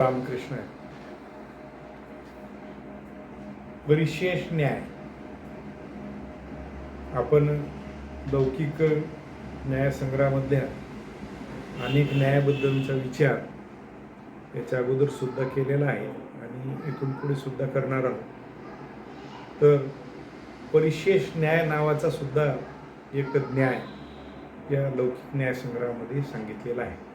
रामकृष्ण. परिशेष न्याय. आपण लौकिक न्यायसंग्रहामधल्या अनेक न्यायाबद्दलचा विचार याच्या अगोदर सुद्धा केलेला आहे आणि इथून पुढे सुद्धा करणार आहोत. तर परिशेष न्याय नावाचा सुद्धा एक न्याय या लौकिक न्यायसंग्रहामध्ये सांगितलेला आहे.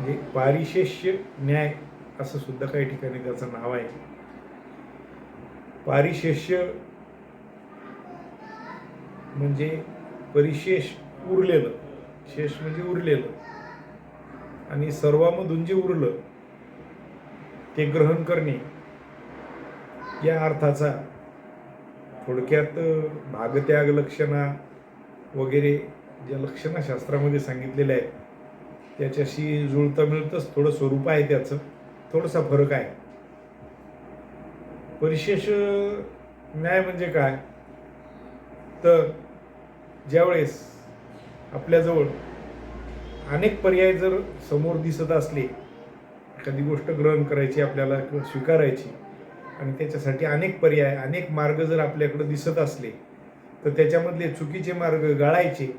म्हणजे पारिशेष्य न्याय असं सुद्धा काही ठिकाणी त्याचं नाव आहे. पारिशेष्य म्हणजे परिशेष उरलेलं. शेष म्हणजे उरलेलं. आणि सर्वामधून जे उरलं ते ग्रहण करणे या अर्थाचा थोडक्यात भागत्याग लक्षणा वगैरे ज्या लक्षणाशास्त्रामध्ये सांगितलेल्या आहेत त्याच्याशी जुळतं मिळतंच थोडं स्वरूप आहे त्याचं. थोडासा फरक आहे. परिशेष न्याय म्हणजे काय? तर ज्यावेळेस आपल्याजवळ अनेक पर्याय जर समोर दिसत असले एखादी गोष्ट ग्रहण करायची आपल्याला किंवा स्वीकारायची आणि त्याच्यासाठी अनेक पर्याय अनेक मार्ग जर आपल्याकडे दिसत असले तर त्याच्यामधले चुकीचे मार्ग गाळायचे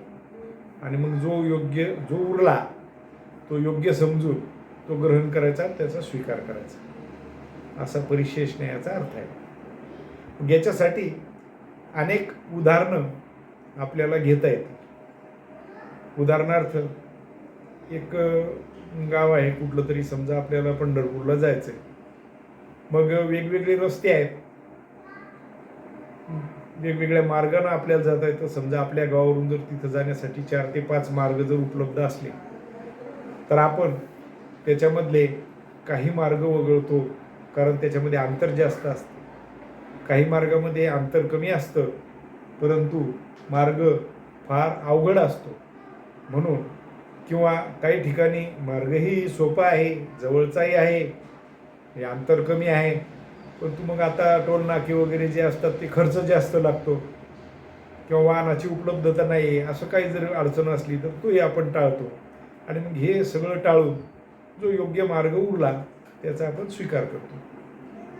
आणि मग जो योग्य जो उरला तो योग्य समजून तो ग्रहण करायचा त्याचा स्वीकार करायचा. असा परिशेष न्यायाचा अर्थ आहे. याच्यासाठी अनेक उदाहरणं आपल्याला घेता येतात उदाहरणार्थ एक गाव आहे कुठलं तरी समजा आपल्याला पंढरपूरला जायचं आहे मग वेगवेगळे रस्ते आहेत. वेगवेगळ्या मार्गानं आपल्याला जाता येतं. समजा आपल्या गावावरून जर तिथं जाण्यासाठी चार ते पाच मार्ग जर उपलब्ध असले तर आपण त्याच्यामधले काही मार्ग वगळतो कारण त्याच्यामध्ये अंतर जास्त असतं. काही मार्गामध्ये अंतर कमी असतं परंतु मार्ग फार अवघड असतो. म्हणून किंवा काही ठिकाणी मार्गही सोपा आहे जवळचाही आहे हे अंतर कमी आहे परंतु मग आता टोल नाके वगैरे जे असतात ते खर्च जास्त लागतो किंवा वाहनाची उपलब्धता नाही आहे असं काही जर अडचण असली तर तोही आपण टाळतो. आणि मग हे सगळं टाळून जो योग्य मार्ग उरला त्याचा आपण स्वीकार करतो.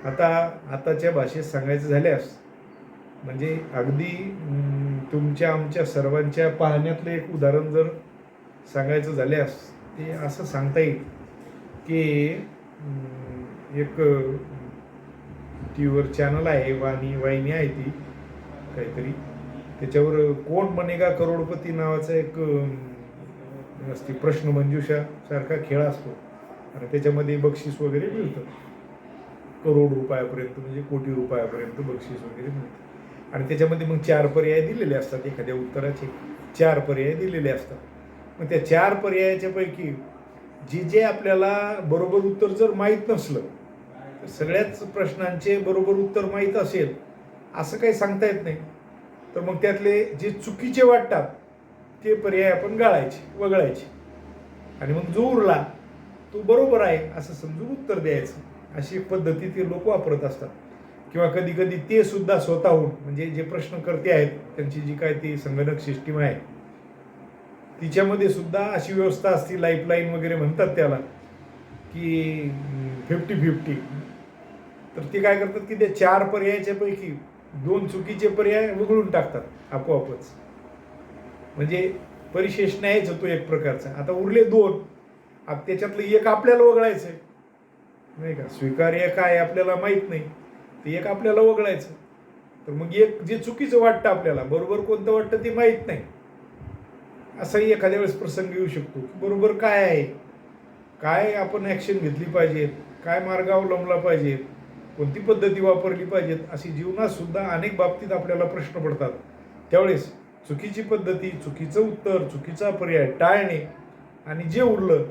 आता आताच्या भाषेत सांगायचं झाल्यास म्हणजे अगदी तुमच्या आमच्या सर्वांच्या पाहण्यातलं एक उदाहरण जर सांगायचं झाल्यास ते असं सांगता येईल की एक टी व्हीवर चॅनल आहे वाणी वाहिनी आहे ती काहीतरी. त्याच्यावर कोण बनेगा करोडपती नावाचा एक असते प्रश्नमंजुषासारखा सारखा खेळ असतो. आणि त्याच्यामध्ये बक्षीस वगैरे मिळतं. करोड रुपयापर्यंत म्हणजे कोटी रुपयापर्यंत बक्षीस वगैरे मिळतं. आणि त्याच्यामध्ये मग चार पर्याय दिलेले असतात. एखाद्या उत्तराचे चार पर्याय दिलेले असतात. मग त्या चार पर्यायाच्या पैकी जे जे आपल्याला बरोबर उत्तर जर माहीत नसलं तर सगळ्याच प्रश्नांचे बरोबर उत्तर माहीत असेल असं काही सांगता येत नाही. तर मग त्यातले जे चुकीचे वाटतात ते पर्याय आपण गाळायचे वगळायचे. आणि मग जो उरला तो बरोबर आहे असं समजून उत्तर द्यायचं. अशी पद्धती ते लोक वापरत असतात. किंवा कधी कधी ते सुद्धा स्वतःहून म्हणजे जे प्रश्नकर्ते आहेत त्यांची जी काय ती संगणक सिस्टीम आहे तिच्यामध्ये सुद्धा अशी व्यवस्था असती लाईफलाईन वगैरे म्हणतात त्याला की फिफ्टी फिफ्टी तर ते काय करतात की त्या चार पर्यायाच्या पैकी दोन चुकीचे पर्याय वगळून टाकतात आपोआपच. म्हणजे परिशेष न्यायच होतो एक प्रकारचा. आता उरले दोन. आता त्याच्यातलं एक आपल्याला वगळायचं आहे नाही का? स्वीकार्य काय आपल्याला माहीत नाही. ते एक आपल्याला वगळायचं. तर मग एक जे चुकीचं वाटतं आपल्याला बरोबर कोणतं वाटतं ते माहीत नाही. असाही एखाद्या वेळेस प्रसंग येऊ शकतो. की बरोबर काय आहे? काय आपण ॲक्शन घेतली पाहिजे काय मार्ग अवलंबला पाहिजे कोणती पद्धती वापरली पाहिजेत? अशी जीवनात सुद्धा अनेक बाबतीत आपल्याला प्रश्न पडतात. त्यावेळेस चुकीची पद्धती चुकीचं उत्तर चुकीचा पर्याय टाळणे आणि जे उरलं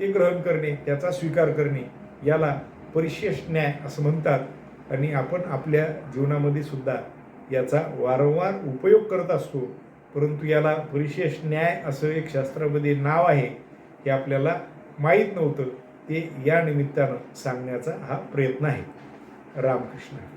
ते ग्रहण करणे त्याचा स्वीकार करणे याला परिशेष न्याय असं म्हणतात. आणि आपण आपल्या जीवनामध्ये सुद्धा याचा वारंवार उपयोग करत असतो. परंतु याला परिशेष न्याय असं एक शास्त्रामध्ये नाव आहे हे आपल्याला माहीत नव्हतं. ते या निमित्तानं सांगण्याचा हा प्रयत्न आहे. रामकृष्ण.